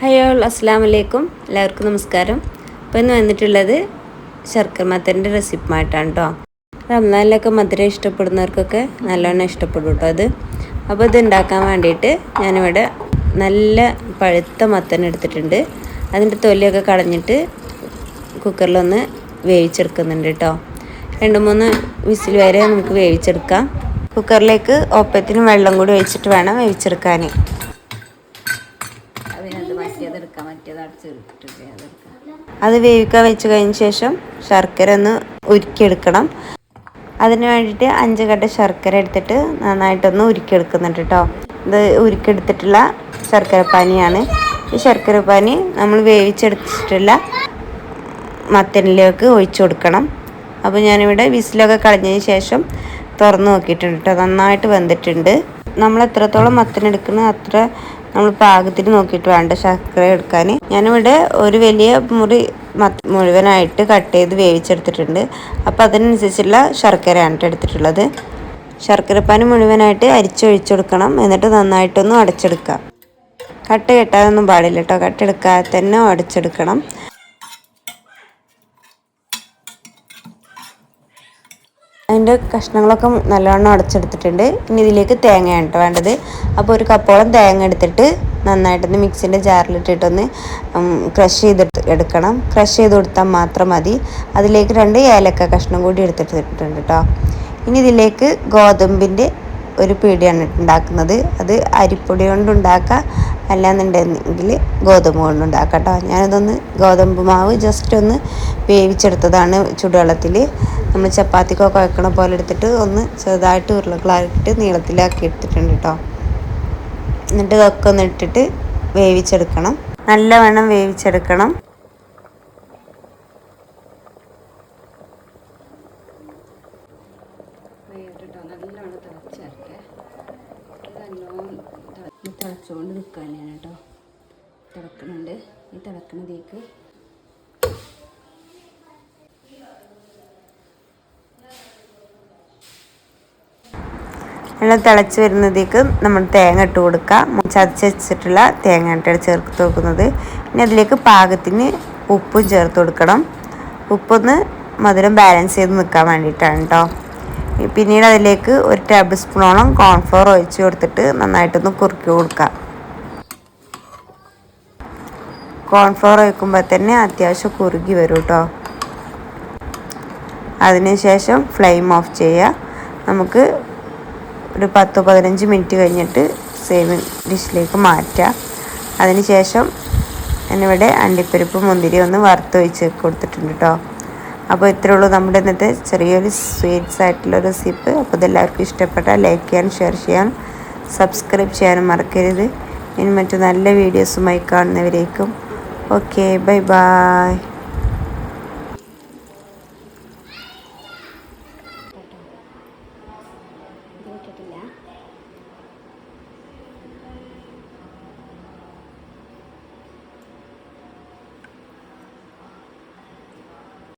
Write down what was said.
ഹയോ അസ്സാം വലൈക്കും എല്ലാവർക്കും നമസ്കാരം. അപ്പോൾ ഇന്ന് വന്നിട്ടുള്ളത് ശർക്കര മത്തന്റെ റെസിപ്പുമായിട്ടാണ് കേട്ടോ റംസാനിലൊക്കെ മധുരം ഇഷ്ടപ്പെടുന്നവർക്കൊക്കെ നല്ലോണം ഇഷ്ടപ്പെടും കേട്ടോ അത്. അപ്പോൾ ഇത് ഉണ്ടാക്കാൻ വേണ്ടിയിട്ട് ഞാനിവിടെ നല്ല പഴുത്ത മത്തൻ എടുത്തിട്ടുണ്ട്. അതിന്റെ തൊലിയൊക്കെ കളഞ്ഞിട്ട് കുക്കറിലൊന്ന് വേവിച്ചെടുക്കുന്നുണ്ട് കേട്ടോ രണ്ട് മൂന്ന് വിസിൽ വരെ നമുക്ക് വേവിച്ചെടുക്കാം. കുക്കറിലേക്ക് ഒപ്പത്തിന് വെള്ളം കൂടി ഒഴിച്ചിട്ട് വേണം വേവിച്ചെടുക്കാൻ അത് വേവിക്കാൻ വെച്ച് കഴിഞ്ഞ ശേഷം ശർക്കര ഒന്ന് ഉരുക്കിയെടുക്കണം. അതിന് വേണ്ടിയിട്ട് അഞ്ച് കട്ട ശർക്കര എടുത്തിട്ട് നന്നായിട്ടൊന്ന് ഉരുക്കിയെടുക്കുന്നുണ്ട് കേട്ടോ ഇത് ഉരുക്കിയെടുത്തിട്ടുള്ള ശർക്കര പാനിയാണ്. ഈ ശർക്കര പാനി നമ്മൾ വേവിച്ചെടുത്തിട്ടുള്ള മത്തനിലേക്ക് ഒഴിച്ചു കൊടുക്കണം. അപ്പോൾ ഞാനിവിടെ വിസിലൊക്കെ കളഞ്ഞതിന് ശേഷം തുറന്ന് നോക്കിയിട്ടുണ്ട് കേട്ടോ നന്നായിട്ട് വെന്തിട്ടുണ്ട്. നമ്മൾ എത്രത്തോളം മത്തൻ എടുക്കുന്നത് അത്ര നമ്മൾ പാകത്തിന് നോക്കിയിട്ട് വേണ്ട ശർക്കര എടുക്കാൻ ഞാനിവിടെ ഒരു വലിയ മുറി മുഴുവനായിട്ട് കട്ട് ചെയ്ത് വേവിച്ചെടുത്തിട്ടുണ്ട്. അപ്പോൾ അതിനനുസരിച്ചുള്ള ശർക്കരയാണ് എടുത്തിട്ടുള്ളത് എടുത്തിട്ടുള്ളത്. ശർക്കരപ്പാന് മുഴുവനായിട്ട് അരിച്ചൊഴിച്ചെടുക്കണം എന്നിട്ട് നന്നായിട്ടൊന്ന് അടച്ചെടുക്കാം. കട്ട് കെട്ടാതൊന്നും പാടില്ല കേട്ടോ കട്ടെടുക്കാതെ തന്നെ അടച്ചെടുക്കണം. അതിന്റെ കഷ്ണങ്ങളൊക്കെ നല്ലവണ്ണം അടച്ചെടുത്തിട്ടുണ്ട്. ഇനി ഇതിലേക്ക് തേങ്ങയാണ് കേട്ടോ വേണ്ടത്. അപ്പോൾ ഒരു കപ്പോളം തേങ്ങ എടുത്തിട്ട് നന്നായിട്ടൊന്ന് മിക്സിന്റെ ജാറിലിട്ടിട്ടൊന്ന് ക്രഷ് ചെയ്തിട്ട് എടുക്കണം. ക്രഷ് ചെയ്ത് കൊടുത്താൽ മാത്രം മതി. അതിലേക്ക് രണ്ട് ഏലക്ക കഷ്ണം കൂടി എടുത്തിട്ടുണ്ട് കേട്ടോ. ഇനി ഇതിലേക്ക് ഗോതമ്പിന്റെ ഒരു പീടിയാണ് ഉണ്ടാക്കുന്നത്. അത് അരിപ്പൊടി കൊണ്ട് ഉണ്ടാക്കാം. അല്ലാന്നുണ്ടെങ്കിൽ ഗോതമ്പ് കൊണ്ട് ഉണ്ടാക്കാം കേട്ടോ. ഞാനിതൊന്ന് ഗോതമ്പ് മാവ് ജസ്റ്റ് ഒന്ന് വേവിച്ചെടുത്തതാണ് ചുടുവെള്ളത്തിൽ. നമ്മൾ ചപ്പാത്തിക്കൊക്കെ വെക്കണ പോലെ എടുത്തിട്ട് ഒന്ന് ചെറുതായിട്ട് ഉരുളകളായിട്ട് നീളത്തിലാക്കി എടുത്തിട്ടുണ്ട് കേട്ടോ. എന്നിട്ട് ഇതൊക്കെ ഒന്ന് ഇട്ടിട്ട് വേവിച്ചെടുക്കണം. നല്ലവണ്ണം വേവിച്ചെടുക്കണം. തിളച്ചുകൊണ്ട് നിൽക്കാനാണ് കേട്ടോ. തിളക്കുന്നുണ്ട് ഈ തിളക്കണതേക്ക് നല്ല തിളച്ച് വരുന്നതേക്ക് നമ്മൾ തേങ്ങ ഇട്ട് കൊടുക്കുക. ചതച്ച് വെച്ചിട്ടുള്ള തേങ്ങ ഇട്ടാണ് ചേർത്ത് കൊടുക്കുന്നത്. ഇനി അതിലേക്ക് പാകത്തിന് ഉപ്പും ചേർത്ത് കൊടുക്കണം. ഉപ്പൊന്ന് മധുരം ബാലൻസ് ചെയ്ത് നിൽക്കാൻ വേണ്ടിയിട്ടാണ് കേട്ടോ പിന്നീട് അതിലേക്ക് ഒരു ടേബിൾ സ്പൂണോളം കോൺഫ്ലോർ ഒഴിച്ച് കൊടുത്തിട്ട് നന്നായിട്ടൊന്ന് കുറുക്കി കൊടുക്കാം കോൺഫ്ലോർ ഒഴിക്കുമ്പോൾ തന്നെ അത്യാവശ്യം കുറുകി വരും കേട്ടോ അതിനുശേഷം ഫ്ലെയിം ഓഫ് ചെയ്യുക. നമുക്ക് ഒരു പത്ത് പതിനഞ്ച് മിനിറ്റ് കഴിഞ്ഞിട്ട് സേവ് ഡിഷിലേക്ക് മാറ്റുക അതിനുശേഷം ഞാനിവിടെ അണ്ടിപ്പരിപ്പ് മുന്തിരി ഒന്ന് വറുത്ത് വെച്ച് കൊടുത്തിട്ടുണ്ട് കേട്ടോ അപ്പോൾ ഇത്രയേ ഉള്ളൂ നമ്മുടെ ഇന്നത്തെ ചെറിയൊരു സ്വീറ്റ്സ് ആയിട്ടുള്ള റെസിപ്പ് അപ്പോൾ ഇതെല്ലാവർക്കും ഇഷ്ടപ്പെട്ടാൽ ലൈക്ക് ചെയ്യാനും ഷെയർ ചെയ്യാനും സബ്സ്ക്രൈബ് ചെയ്യാനും മറക്കരുത്. ഇനി മറ്റു നല്ല വീഡിയോസുമായി കാണുന്നവരേക്കും. Okay bye bye